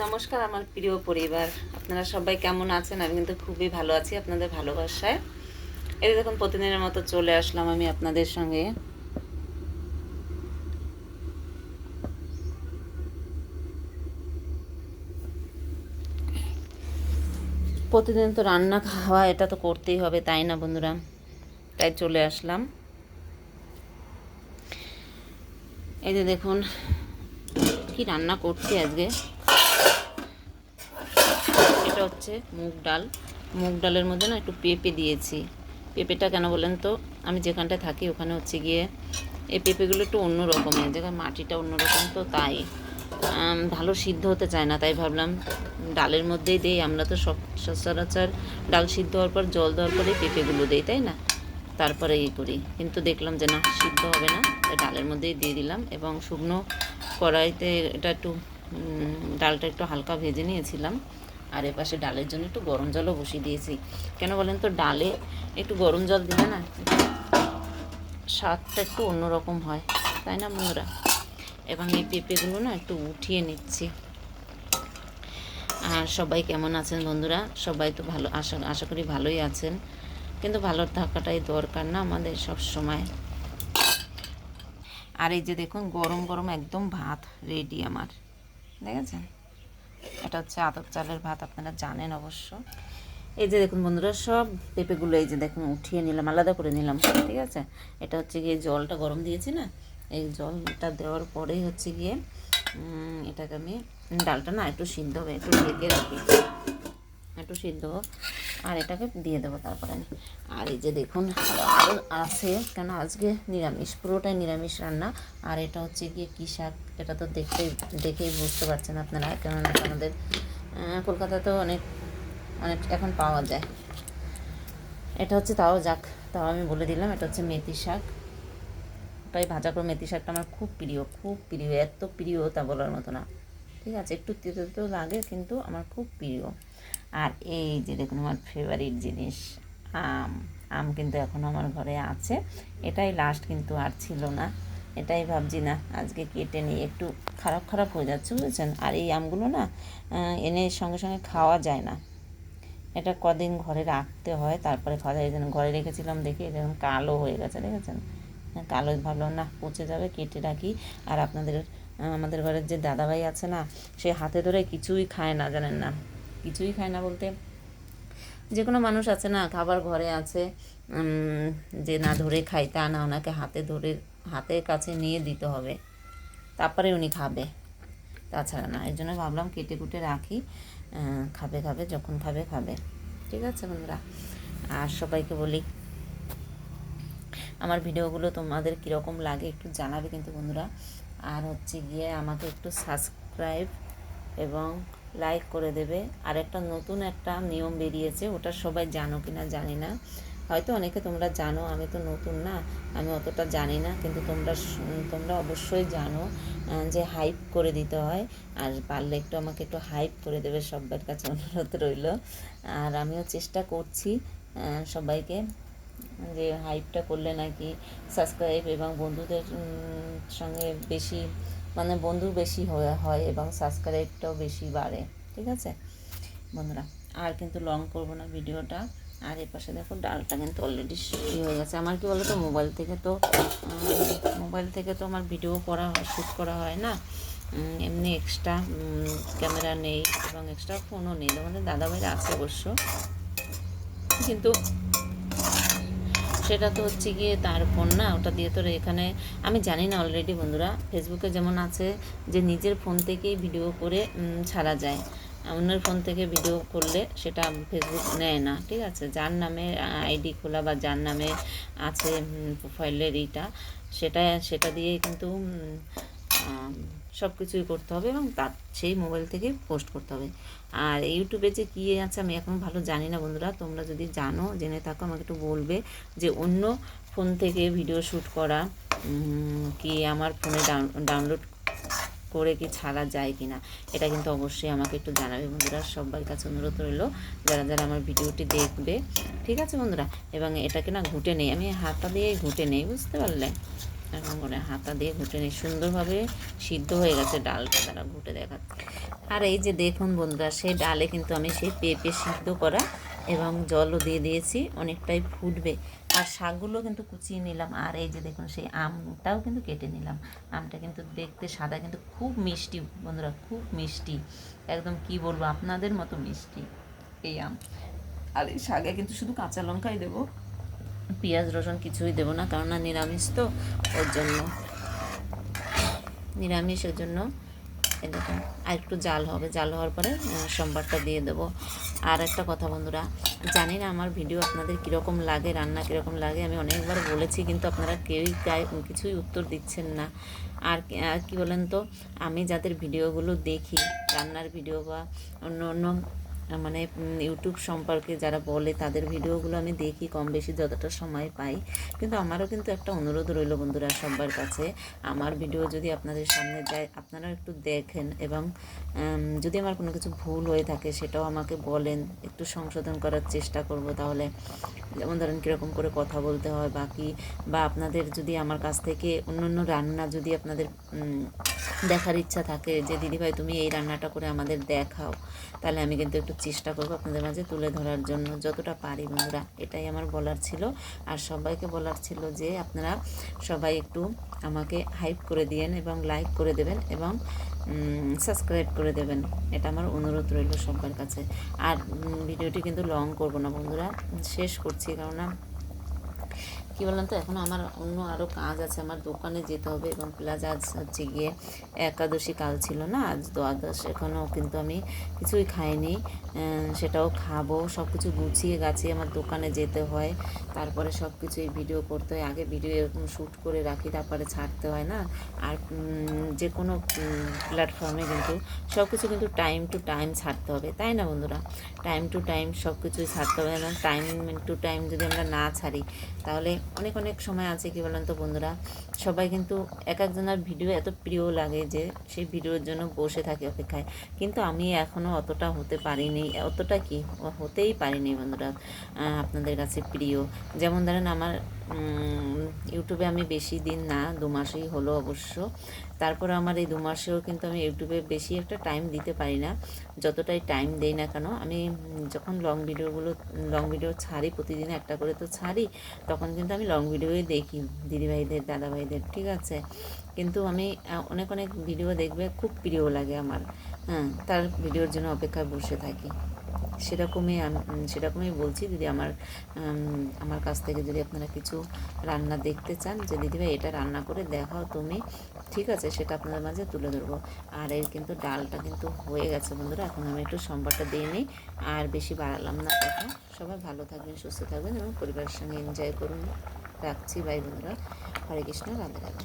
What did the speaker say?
নমস্কার আমার প্রিয় পরিবার। আপনারা সবাই কেমন আছেন? আমি কিন্তু খুবই ভালো আছি আপনাদের ভালোবাসায়। যে দেখুন, প্রতিদিনের মতো চলে আসলাম আমি আপনাদের সঙ্গে। প্রতিদিন তো রান্না, খাওয়া এটা তো করতেই হবে, তাই না বন্ধুরা? তাই চলে আসলাম। এই যে দেখুন, কি রান্না করছি আজকে? এটা হচ্ছে মুগ ডাল। মুগ ডালের মধ্যে না একটু পেঁপে দিয়েছি। পেঁপেটা কেন বলেন তো? আমি যেখানটায় থাকি ওখানে হচ্ছে গিয়ে এই পেঁপেগুলো একটু অন্য রকমের জায়গায় মাটিটা অন্যরকম তো তাই। ভালো সিদ্ধ হতে চায় না, তাই ভাবলাম ডালের মধ্যেই দেই। আমরা তো সব সচরাচর ডাল সিদ্ধ হওয়ার পর, জল দেওয়ার পরে পেঁপেগুলো দেই, তাই না? তারপরে ইয়ে করি। কিন্তু দেখলাম যে না, সিদ্ধ হবে না ডালের মধ্যেই দিয়ে দিলাম এবং শুকনো কড়াইতে এটা একটু ডালটা একটু হালকা ভেজে নিয়েছিলাম। আর এপাশে ডালের জন্য একটু গরম জলও বসিয়ে দিয়েছি। কেন বলেন তো, ডালে একটু গরম জল দিলে না স্বাদটা একটু অন্যরকম হয়, তাই না বন্ধুরা? এবং এই পেঁপেগুলো না একটু উঠিয়ে নিচ্ছি। আর সবাই কেমন আছেন বন্ধুরা? সবাই তো ভালো, আশা আশা করি ভালোই আছেন। কিন্তু ভালো থাকাটাই দরকার না আমাদের সব সময়। আর এই যে দেখুন, গরম গরম একদম ভাত রেডি আমার। দেখেছেন? এটা হচ্ছে আদক চালের ভাত, আপনারা জানেন অবশ্য। এই যে দেখুন বন্ধুরা, সব পেঁপেগুলো এই যে দেখুন উঠিয়ে নিলাম, আলাদা করে নিলাম, ঠিক আছে? এটা হচ্ছে গিয়ে জলটা গরম দিয়েছি না? এই জলটা দেওয়ার পরেই হচ্ছে গিয়ে এটাকে আমি ডালটা না একটু সিদ্ধ হবে একটু ঢেকে রাখি। একটু সিদ্ধ আর এটাকে দিয়ে দেবো তারপরে আমি। আর এই যে দেখুন আরও আছে, কেন আজকে নিরামিষ, পুরোটাই নিরামিষ রান্না। আর এটা হচ্ছে গিয়ে কী শাক, এটা তো দেখতেই, দেখেই বুঝতে পারছেন আপনারা, কেননা আমাদের কলকাতাতেও অনেক অনেক এখন পাওয়া যায়। এটা হচ্ছে তাও যাক, তাও আমি বলে দিলাম, এটা হচ্ছে মেথি শাক। তাই ভাজা করে মেথি শাকটা আমার খুব প্রিয় খুব প্রিয়, এত প্রিয় তা বলার মতো না। ঠিক আছে, একটু তেতো তেতো লাগে, কিন্তু আমার খুব প্রিয়। আর এই যে দেখুন আমার ফেভারিট জিনিস আম আম কিন্তু এখন আমার ঘরে আছে। এটাই লাস্ট কিন্তু আর ছিল না। এটাই ভাবছি না আজকে কেটে নিই। একটু খারাপ খারাপ হয়ে যাচ্ছে বুঝেছেন? আর এই আমগুলো না এনে সঙ্গে সঙ্গে খাওয়া যায় না। এটা কদিন ঘরে রাখতে হয় তারপরে খাওয়া যায়। জন্য ঘরে রেখেছিলাম দেখে দেখুন কালো হয়ে গেছে দেখেছেন? হ্যাঁ, কালো ভালো না পচে যাবে কেটে রাখি। আর আপনাদের আমাদের ঘরের যে দাদাভাই আছে না সে হাতে ধরে কিছুই খায় না জানেন না? কিছুই খায় না বলতে। যে কোনো মানুষ আছে না, খাবার ঘরে আছে যে না ধরে খাই তা না, ওনাকে হাতে ধরে, হাতের কাছে নিয়ে দিতে হবে। তারপরে উনি খাবে। তাছাড়া না এই জন্য ভাবলাম কেটে কুটে রাখি। খাবে খাবে, যখন খাবে খাবে। ঠিক আছে বন্ধুরা, আর সবাইকে বলি, আমার ভিডিওগুলো তোমাদের কীরকম লাগে একটু জানাবে কিন্তু বন্ধুরা। আর হচ্ছে গিয়ে আমাকে একটু সাবস্ক্রাইব এবং লাইক করে দেবে। আর একটা নতুন একটা নিয়ম বেরিয়েছে, ওটা সবাই জানো কি না জানি না। হয়তো অনেকে তোমরা জানো, আমি তো নতুন না, আমি অতটা জানি না, কিন্তু তোমরা তোমরা অবশ্যই জানো যে হাইপ করে দিতে হয়। আর পারলে একটু আমাকে একটু হাইপ করে দেবে সবার কাছে অনুরোধ রইল। আর আমিও চেষ্টা করছি সবাইকে যে হাইপটা করলে নাকি সাবস্ক্রাইব এবং বন্ধুদের সঙ্গে বেশি মানে বন্ধু বেশি হয়ে এবং সাবস্ক্রাইবটাও বেশি বাড়ে, ঠিক আছে? বন্ধুরা, আর কিন্তু লং করব না ভিডিওটা। আর এ পাশে দেখো ডালটা কিন্তু অলরেডি হয়ে গেছে। আমার কি বলো তো মোবাইল থেকে তো মোবাইল থেকে তো আমার ভিডিও করা হয় শ্যুট করা হয় না। এমনি এক্সট্রা ক্যামেরা নেই এবং এক্সট্রা ফোনও নেই। আমাদের দাদাভাইরা আছে অবশ্য। কিন্তু সেটা তো হচ্ছে গিয়ে তার ফোন না, ওটা দিয়ে তো এখানে, আমি জানি না অলরেডি বন্ধুরা ফেসবুকে যেমন আছে যে নিজের ফোন থেকেই ভিডিও করে ছাড়া যায়। অন্যের ফোন থেকে ভিডিও করলে সেটা ফেসবুক নেয় না, ঠিক আছে? যার নামে আইডি খোলা বা যার নামে আছে প্রোফাইলের এইটা, সেটা সেটা দিয়েই কিন্তু সব কিছুই করতে হবে এবং তার সেই মোবাইল থেকে পোস্ট করতে হবে। আর ইউটিউবে যে কী আছে আমি এখন ভালো জানি না বন্ধুরা, তোমরা যদি জানো, জেনে থাকো, আমাকে একটু বলবে যে অন্য ফোন থেকে ভিডিও শ্যুট করা কি আমার ফোনে ডাউনলোড করে কি ছাড়া যায় কি না এটা কিন্তু অবশ্যই আমাকে একটু জানাবে বন্ধুরা। সবার কাছে অনুরোধ রইল, যারা যারা আমার ভিডিওটি দেখবে, ঠিক আছে বন্ধুরা? এবং এটাকে না ঘুটে নেই, আমি হাতা দিয়ে ঘুটে নেই, বুঝতে পারলে? এরকম করে হাতা দিয়ে ঘুটে নিই। সুন্দরভাবে সিদ্ধ হয়ে গেছে ডালটা। তারা ঘুটে দেখাচ্ছে। আর এই যে দেখুন বন্ধুরা, সেই ডালে কিন্তু আমি সেই পেঁপে সিদ্ধ করা এবং জলও দিয়ে দিয়েছি, অনেকটাই ফুটবে। আর শাকগুলো কিন্তু কুচিয়ে নিলাম। আর এই যে দেখুন, সেই আমটাও কিন্তু কেটে নিলাম। আমটা কিন্তু দেখতে সাদা, কিন্তু খুব মিষ্টি বন্ধুরা, খুব মিষ্টি। একদম কি বলব, আপনাদের মতো মিষ্টি এই আম। আর এই শাকে কিন্তু শুধু কাঁচা লঙ্কাই দেবো। পেঁয়াজ, রসুন কিছুই দেবো না কারণ না নিরামিষ তো, ওর জন্য। নিরামিষের জন্য এরকম আর একটু জাল হবে। জাল হওয়ার পরে সোমবারটা দিয়ে দেবো। আর একটা কথা বন্ধুরা, জানি না আমার ভিডিও আপনাদের কীরকম লাগে, রান্না কীরকম লাগে, আমি অনেকবার বলেছি, কিন্তু আপনারা কেউই গায়ে কিছুই উত্তর দিচ্ছেন না। আর কি বলেন তো, আমি যাদের ভিডিওগুলো দেখি, রান্নার ভিডিও বা অন্য অন্য মানে ইউটিউব সম্পর্কে যারা বলে তাদের ভিডিওগুলো আমি দেখি কম বেশি যতটা সময় পাই। কিন্তু আমারও কিন্তু একটা অনুরোধ রইল বন্ধুরা সবার কাছে। আমার ভিডিও যদি আপনাদের সামনে যায় আপনারা একটু দেখেন এবং যদি আমার কোনো কিছু ভুল হয়ে থাকে সেটাও আমাকে বলেন। একটু সংশোধন করার চেষ্টা করব তাহলে। যেমন ধরেন কীরকম করে কথা বলতে হয় বাকি বা আপনাদের যদি আমার কাছ থেকে অন্য অন্য রান্না যদি আপনাদের দেখার ইচ্ছা থাকে যে, দিদিভাই, তুমি এই রান্নাটা করে আমাদের দেখাও। তাহলে আমি কিন্তু একটু চেষ্টা করব আপনাদের মাঝে তুলে ধরার জন্য যতটা পারি, বন্ধুরা। এটাই আমার বলার ছিল। আর সবাইকে বলার ছিল যে আপনারা সবাই একটু আমাকে হাইপ করে দিয়েন এবং লাইক করে দেবেন এবং সাবস্ক্রাইব করে দেবেন। এটা আমার অনুরোধ রইল সবার কাছে। আর ভিডিওটি কিন্তু লং করব না, বন্ধুরা। শেষ করছি, কেননা কী বললাম তো? এখন আমার অন্য আরও কাজ আছে। আমার দোকানে যেতে হবে এবং প্লাস আজ হচ্ছে গিয়ে একাদশী কাল ছিল না? আজ দ্বাদশ। এখনও কিন্তু আমি কিছুই খাইনি। সেটাও খাব। সব কিছু গুছিয়ে গাছিয়ে আমার দোকানে যেতে হয়। তারপরে সব কিছু এই ভিডিও করতে হয়। আগে ভিডিও এরকম শ্যুট করে রাখি, তারপরে ছাড়তে হয় না? আর যে কোনো প্ল্যাটফর্মে কিন্তু সব কিছু কিন্তু টাইম টু টাইম ছাড়তে হবে। তাই না বন্ধুরা? টাইম টু টাইম সব কিছুই ছাড়তে হবে। এবং টাইম টু টাইম যদি আমরা না ছাড়ি, তাহলে অনেক অনেক সময় আছে কি বলেন তো বন্ধুরা? সবাই কিন্তু এক একজনের ভিডিও এত প্রিয় লাগে যে সেই ভিডিওর জন্য বসে থাকে অপেক্ষায়। কিন্তু আমি এখনও অতটা হতে পারিনি, অতটা কি? হতেই পারিনি বন্ধুরা আপনাদের কাছে প্রিয়। যেমন ধরেন আমার ইউটিউবে আমি বেশি দিন না, দু মাসেই হলো অবশ্য। তারপর আমার এই দু মাসেও কিন্তু আমি ইউটিউবে বেশি একটা টাইম দিতে পারি না। যতটাই টাইম দেই না কেন, আমি যখন লং ভিডিওগুলো লং ভিডিও ছাড়ি প্রতিদিন একটা করে তো ছাড়ি, তখন কিন্তু আমি লং ভিডিওই দেখি। দিদিভাইদের, দাদাভাইদের ঠিক আছে? কিন্তু আমি অনেক অনেক ভিডিও দেখবে, খুব প্রিয় লাগে আমার। হ্যাঁ তার ভিডিওর জন্য অপেক্ষায় বসে থাকি। সেরকমই সেরকমই বলছি, যদি আমার আমার কাছ থেকে যদি আপনারা কিছু রান্না দেখতে চান, যে দিদিভাই এটা রান্না করে দেখাও তুমি, ঠিক আছে, সেটা আপনাদের মাঝে তুলে ধরবো। আর এর কিন্তু ডালটা কিন্তু হয়ে গেছে বন্ধুরা, এখন আমি একটু সম্বারটা দিয়ে নিই। আর বেশি বাড়ালাম না কথা। সবাই ভালো থাকবেন, সুস্থ থাকবেন এবং পরিবারের সঙ্গে এনজয় করুন। রাখছি বাই বন্ধুরা। కడిగేసినా అందుకని